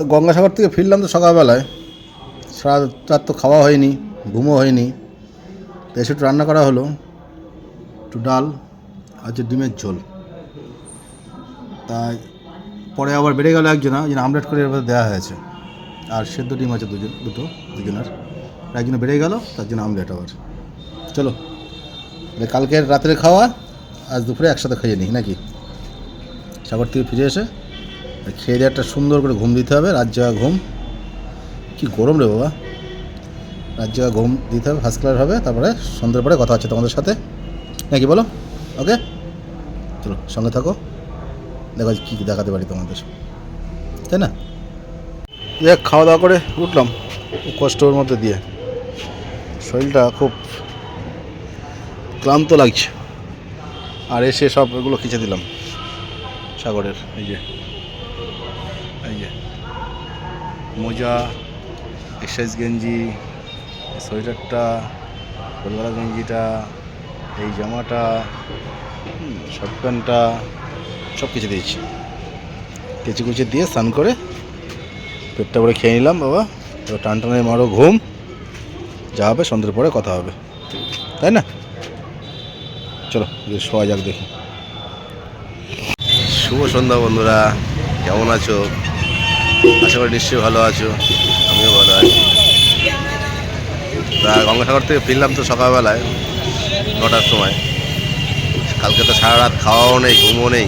তো গঙ্গাসাগর থেকে ফিরলাম তো সকালবেলায়। সারা রাত তো খাওয়া হয়নি, ঘুমও হয়নি। তো এসে একটু রান্না করা হলো, একটু ডাল, আর যে ডিমের ঝোল। তাই পরে আবার বেড়ে গেল একজনা যেন আমলেট করে এবার দেওয়া হয়েছে। আর সেদ্ধ ডিম আছে দুজন দুটো, দুজনের। একজন বেড়ে গেল, তার জন্য আমলেট আবার। চলো কালকের রাত্রে খাওয়া, আজ দুপুরে একসাথে খাইয়ে নিই, নাকি? সাগর থেকে ফিরে এসে খেয়ে দিয়ে একটা সুন্দর করে ঘুম দিতে হবে, রাত জায়গা ঘুম। কি গরম রে বাবা। রাত জায়গা ঘুম দিতে হবে ফার্স্ট ক্লাস হবে, তারপরে সন্ধ্যের পরে কথা হচ্ছে তোমাদের সাথে। নাকি বলো? ওকে চলো, সঙ্গে থাকো। দেখো কী দেখাতে পারি তোমাদের। তাই না? দেখ, খাওয়া দাওয়া করে উঠলাম কষ্টর মধ্যে দিয়ে। শরীরটা খুব ক্লান্ত লাগছে। আর এসে সব এগুলো খিচে দিলাম, সাগরের, এই যে। এই মোজা এক্সাইজ গেঞ্জি সোয়েটারটা কলকাতা গেঞ্জিটা এই জামাটা শর্ট প্যান্টটা সব কিছু দিয়েছি। কেচি কুচি দিয়ে স্নান করে পেটটা করে খেয়ে নিলাম, বাবা। এবার টান টানে মারো ঘুম। যা হবে, সন্ধ্যের পরে কথা হবে। তাই না? চলো শোয়া যাক দেখি। শুভ সন্ধ্যা বন্ধুরা, কেমন আছো? আশা করি নিশ্চয়ই ভালো আছো। আমিও ভালো আছি। তা গঙ্গাসাগর থেকে ফিরলাম তো সকালবেলায়, নটার সময়। কালকে তো সারা রাত খাওয়াও নেই, ঘুমও নেই,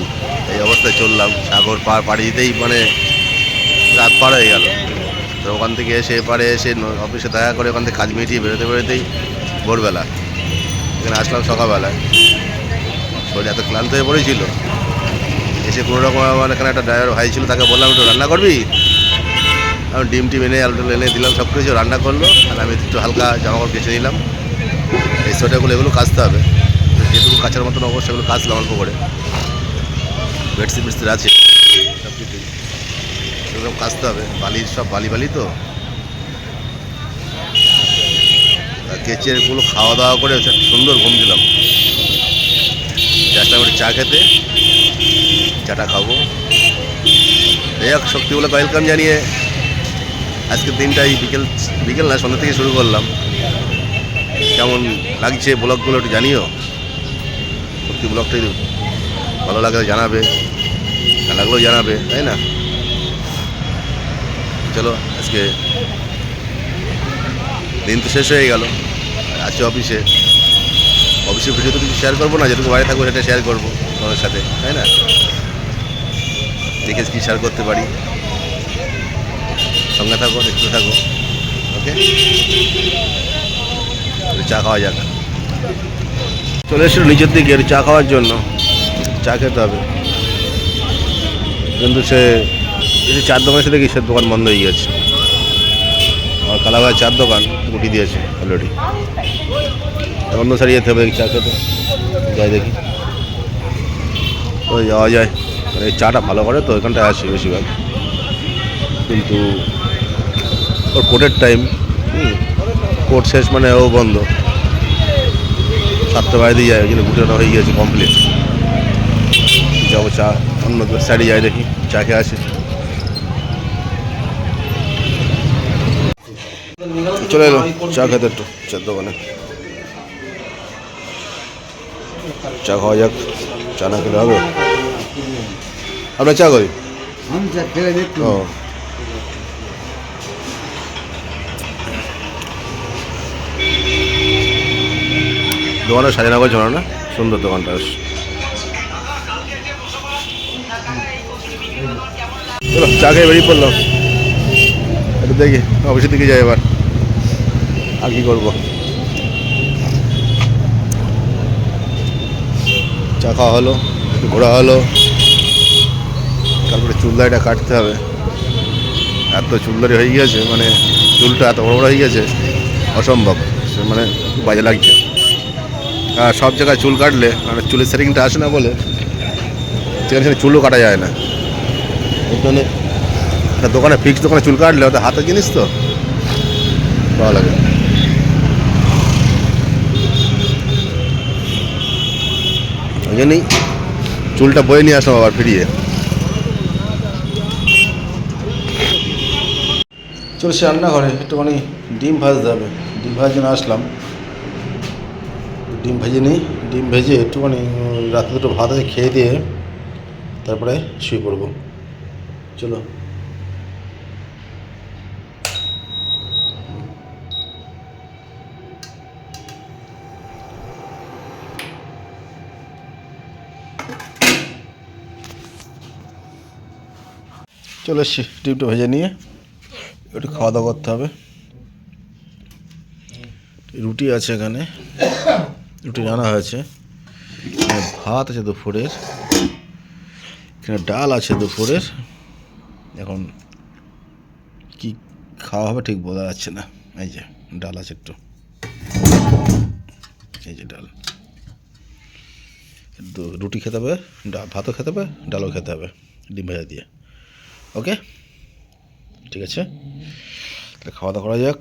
এই অবস্থায় চললাম। সাগর পার পাড়ি দিতেই মানে রাত পার হয়ে গেল। তো ওখান থেকে এসে এপারে এসে অফিসে দেখা করে ওখান থেকে কাজ মিটিয়ে বেরোতে বেরোতেই ভোরবেলা। এখানে আসলাম সকালবেলায়। শরীর এত ক্লান্ত হয়ে পড়েছিল। এসে কোনো রকম আমার এখানে একটা ড্রাইভার ভাই ছিল, তাকে বললাম, একটু রান্না করবি? আমি ডিম টিম এনে, আলু এনে দিলাম, সব কিছু রান্না করল। আর আমি একটু হালকা জামা কাপড় কেচে নিলাম। এই সোয়েটারগুলো, এগুলো কাচতে হবে। যেটুকু কাচার মতন অবশ্যই এগুলো কাচলাম অল্প করে। বেডশিট বেডশিট আছে। সব এগুলো কাচতে হবে। বালির সব বালি বালি তো। তা কেচে খাওয়া দাওয়া করে সুন্দর ঘুম দিলাম। চেষ্টা করি চা খেতে। চাটা খাব। এই এক শক্তিগুলো ওয়েলকাম জানিয়ে আজকের দিনটাই বিকেল বিকেল না, সন্ধ্যা থেকে শুরু করলাম। কেমন লাগছে ব্লগগুলো একটু জানিও। সত্যি ব্লগটা ভালো লাগলে জানাবে, না লাগলেও জানাবে, তাই না? চলো, আজকে দিন তো শেষ হয়ে গেল, আছে অফিসে। অফিসে ভিডিও তো কিছু শেয়ার করব না, যেটুকু বাইরে থাকব সেটা শেয়ার করব তোমাদের সাথে, তাই না? দেখে কি শেয়ার করতে পারি। সঙ্গে থাকো দেখতে থাকো, ওকে? চা খাওয়া যাক। চলে এসেছিল নিচের দিকে চা খাওয়ার জন্য। চা খেতে হবে। কিন্তু সে এসে চার দোকানের সাথে কিসের দোকান বন্ধ হয়ে গেছে। আর কালাবাগ চার দোকান উঠি দিয়েছে অলরেডি তো সারিয়ে যেতে হবে চা খেতে। যাই দেখি। তো যাওয়া যায়। এই চাটা ভালো করে তো এখানটায় আসে বেশিরভাগ। কিন্তু ওর কোর্টের টাইম কোর্ট শেষ মানে ও বন্ধ। সাতটা বাইরে যায় ওই জন্য হয়ে গিয়েছে কমপ্লিট যাব চা, অন্য সাইডে যাই দেখি, চা খেয়ে আসি। চলে এলো, চা খেতে একটু চার দোকানে। চা খাওয়া যাক, চা না খেলে হবে? আপনার চা করি। দোকানটা সাজানো করছে না? সুন্দর দোকানটা চা খেয়ে বেরিয়ে পড়লাম। একটু দেখি অফিসের দিকে যাই এবার। আর কি করব? চা খাওয়া হলো ঘোরা হলো। তারপরে চুলদারিটা কাটতে হবে। এত চুলদারি হয়ে গিয়েছে মানে চুলটা এত বড় বড় হয়ে গেছে, অসম্ভব। মানে বাজে লাগছে। আর সব জায়গায় চুল কাটলে মানে চুলের সেটিংটা আসে না বলে, সেখানে সেখানে চুলও কাটা যায় না। একটা দোকানে ফিক্স দোকানে চুল কাটলে ওটা হাতের জিনিস তো, ভালো লাগে। ওই জন্যই চুলটা বয়ে নিয়ে আসলাম আবার ফিরিয়ে। চলছে রান্নাঘরে, একটুখানি ডিম ভাজতে হবে। ডিম ভাজার জন্য আসলাম। ডিম ভেজে নিই। ডিম ভেজে একটুখানি রাতে দুটো ভাত আছে, খেয়ে দিয়ে তারপরে শুয়ে পড়ব। চলো। চলে এসছি, ডিমটা ভেজে নিয়ে। একটু খাওয়া দাওয়া করতে হবে। রুটি আছে এখানে। রুটি রান্না হয়েছে। ভাত আছে দুপুরের। এখানে ডাল আছে দুপুরের। এখন কি খাওয়া হবে ঠিক বোঝা যাচ্ছে না। এই যে, ডাল আছে একটু। এই যে ডাল। রুটি খেতে হবে ডা- ভাতও খেতে হবে, ডালও খেতে হবে, ডিম ভাজা দিয়ে। ওকে? ঠিক আছে? তাহলে খাওয়া দাওয়া করা যাক।